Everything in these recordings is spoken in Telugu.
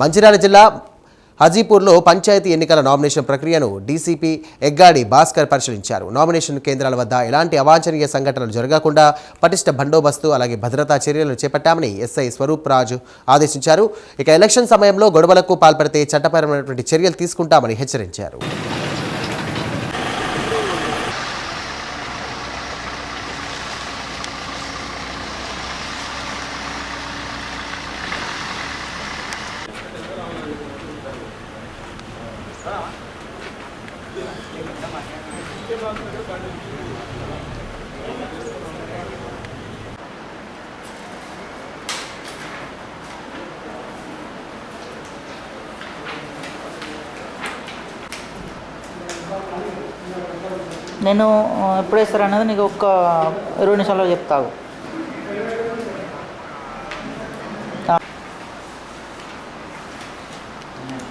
మంచిర్యాల జిల్లా హజీపూర్లో పంచాయతీ ఎన్నికల నామినేషన్ ప్రక్రియను డీసీపీ ఎగ్గాడి భాస్కర్ పరిశీలించారు. నామినేషన్ కేంద్రాల వద్ద ఎలాంటి అవాంఛనీయ సంఘటనలు జరగకుండా పటిష్ట బందోబస్తు అలాగే భద్రతా చర్యలు చేపట్టామని ఎస్ఐ స్వరూప్ రాజు ఆదేశించారు. ఇక ఎలక్షన్ సమయంలో గొడవలకు పాల్పడితే చట్టపరమైనటువంటి చర్యలు తీసుకుంటామని హెచ్చరించారు. నేను ఎప్పుడు వేస్తారు అన్నది నీకు ఒక్క ఇరవై నిమిషాల్లో చెప్తావు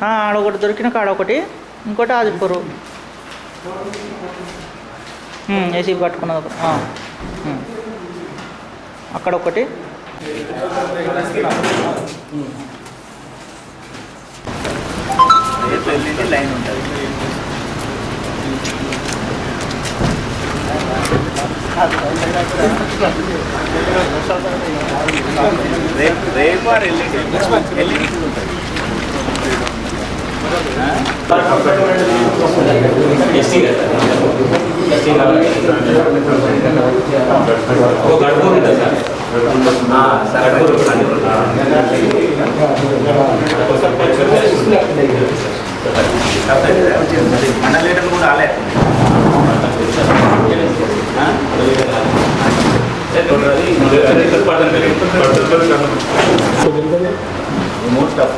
ఆడొకటి దొరికిన కాడ ఒకటి ఇంకోటి ఆదిపురు ఏసీ పట్టుకున్నది ఒకటి ఆ, ఉమ్. అక్కడ ఒకటి రేపు రేపు ఎల్ఈడి ఎల్ఈడి ఉంటుంది రేపు రేపు ఆరు వెళ్ళింది వెళ్ళింది ఉంటుంది మన లీటర్లు కూడా ఆలే మోస్ట్ ఆఫ్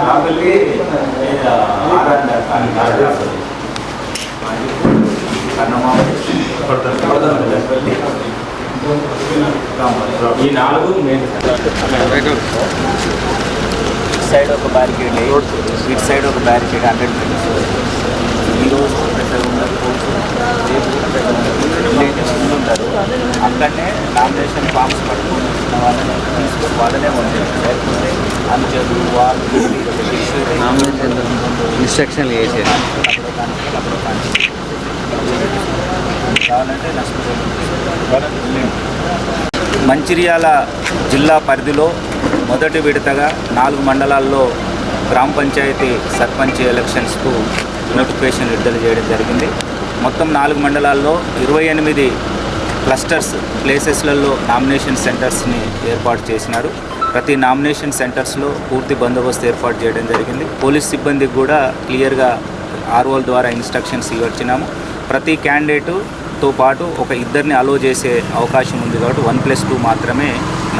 రాబెల్లి ఈ నాలుగు మెయిన్ ఇటు సైడ్ ఒక బ్యారికేడ్ ఇటు సైడ్ ఒక బ్యారికేడ్ హండ్రెడ్ మీటర్స్ ఈ రోజు పెద్దగా ఉన్నారు కోర్సు రేపు ఉంటారు. అక్కడనే నామినేషన్ ఫామ్స్ పట్టుకొని వచ్చిన వాళ్ళని తీసుకొని వాళ్ళనే ఉంటారు లేకపోతే అంచెలు వాళ్ళు నామినేషన్ ఇన్స్ట్రక్షన్లు చేసేది. అప్పుడు కానీ అప్పుడు కానీ కావాలంటే నష్టపోయింది మంచిర్యాల జిల్లా పరిధిలో మొదటి విడతగా నాలుగు మండలాల్లో గ్రామ పంచాయతీ సర్పంచ్ ఎలక్షన్స్కు నోటిఫికేషన్ విడుదల చేయడం జరిగింది. మొత్తం నాలుగు మండలాల్లో ఇరవై ఎనిమిది క్లస్టర్స్ ప్లేసెస్లలో నామినేషన్ సెంటర్స్ని ఏర్పాటు చేసినారు. ప్రతి నామినేషన్ సెంటర్స్లో పూర్తి బందోబస్తు ఏర్పాటు చేయడం జరిగింది. పోలీస్ సిబ్బందికి కూడా క్లియర్గా ఆర్ఓల ద్వారా ఇన్స్ట్రక్షన్స్ ఇవ్వచ్చినాము. ప్రతి క్యాండిడేటుతో పాటు ఒక ఇద్దరిని అలో చేసే అవకాశం ఉంది కాబట్టి వన్ ప్లస్ టూ మాత్రమే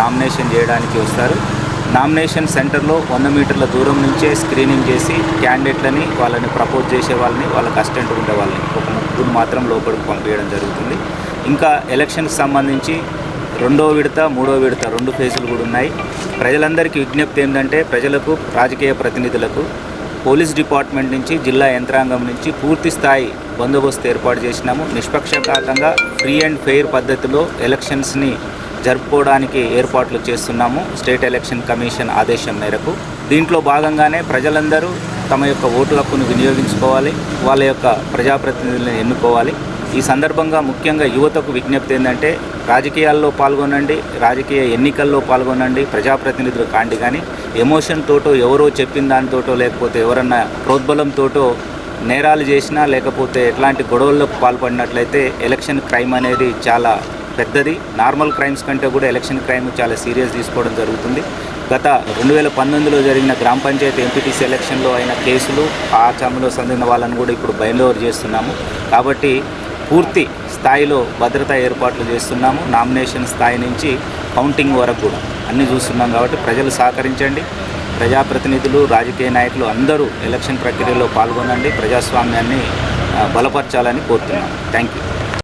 నామినేషన్ చేయడానికి వస్తారు. నామినేషన్ సెంటర్లో వంద మీటర్ల దూరం నుంచే స్క్రీనింగ్ చేసి క్యాండిడేట్లని వాళ్ళని ప్రపోజ్ చేసే వాళ్ళని వాళ్ళ అసిస్టెంట్ ఉండే వాళ్ళని ఒక ముగ్గురు మాత్రం లోపలికి పంపించడం జరుగుతుంది. ఇంకా ఎలక్షన్కి సంబంధించి రెండో విడత మూడో విడత రెండు ఫేజులు కూడా ఉన్నాయి. ప్రజలందరికీ విజ్ఞప్తి ఏంటంటే ప్రజలకు రాజకీయ ప్రతినిధులకు పోలీస్ డిపార్ట్మెంట్ నుంచి జిల్లా యంత్రాంగం నుంచి పూర్తి స్థాయి బందోబస్తు ఏర్పాటు చేసినాము. నిష్పక్షపాతంగా ఫ్రీ అండ్ ఫెయిర్ పద్ధతిలో ఎలక్షన్స్ని జరుపుకోవడానికి ఏర్పాట్లు చేస్తున్నాము. స్టేట్ ఎలక్షన్ కమిషన్ ఆదేశం మేరకు. దీంట్లో భాగంగానే ప్రజలందరూ తమ యొక్క ఓటు హక్కును వినియోగించుకోవాలి. వాళ్ళ యొక్క ప్రజాప్రతినిధులను ఎన్నుకోవాలి. ఈ సందర్భంగా ముఖ్యంగా యువతకు విజ్ఞప్తి ఏంటంటే రాజకీయాల్లో పాల్గొనండి రాజకీయ ఎన్నికల్లో పాల్గొనండి ప్రజాప్రతినిధులు కాండి కానీ ఎమోషన్ తోటో ఎవరో చెప్పిన దానితోటో లేకపోతే ఎవరన్నా ప్రోద్బలంతోటో నేరాలు చేసినా లేకపోతే ఎట్లాంటి గొడవలకు పాల్పడినట్లయితే ఎలక్షన్ క్రైమ్ అనేది చాలా పెద్దది. నార్మల్ క్రైమ్స్ కంటే కూడా ఎలక్షన్ క్రైమ్ చాలా సీరియస్ తీసుకోవడం జరుగుతుంది. గత రెండు వేల పంతొమ్మిదిలో జరిగిన గ్రామ పంచాయతీ ఎంపీటీసీ ఎలక్షన్లో అయిన కేసులు ఆ చమలో సందిన వాళ్ళని కూడా ఇప్పుడు బయలుదేరి చేస్తున్నాము. కాబట్టి పూర్తి స్థాయిలో భద్రతా ఏర్పాట్లు చేస్తున్నాము. నామినేషన్ స్థాయి నుంచి కౌంటింగ్ వరకు కూడా అన్నీ చూస్తున్నాం కాబట్టి ప్రజలు సహకరించండి. ప్రజాప్రతినిధులు రాజకీయ నాయకులు అందరూ ఎలక్షన్ ప్రక్రియలో పాల్గొనండి. ప్రజాస్వామ్యాన్ని బలపరచాలని కోరుతున్నాను థ్యాంక్ యూ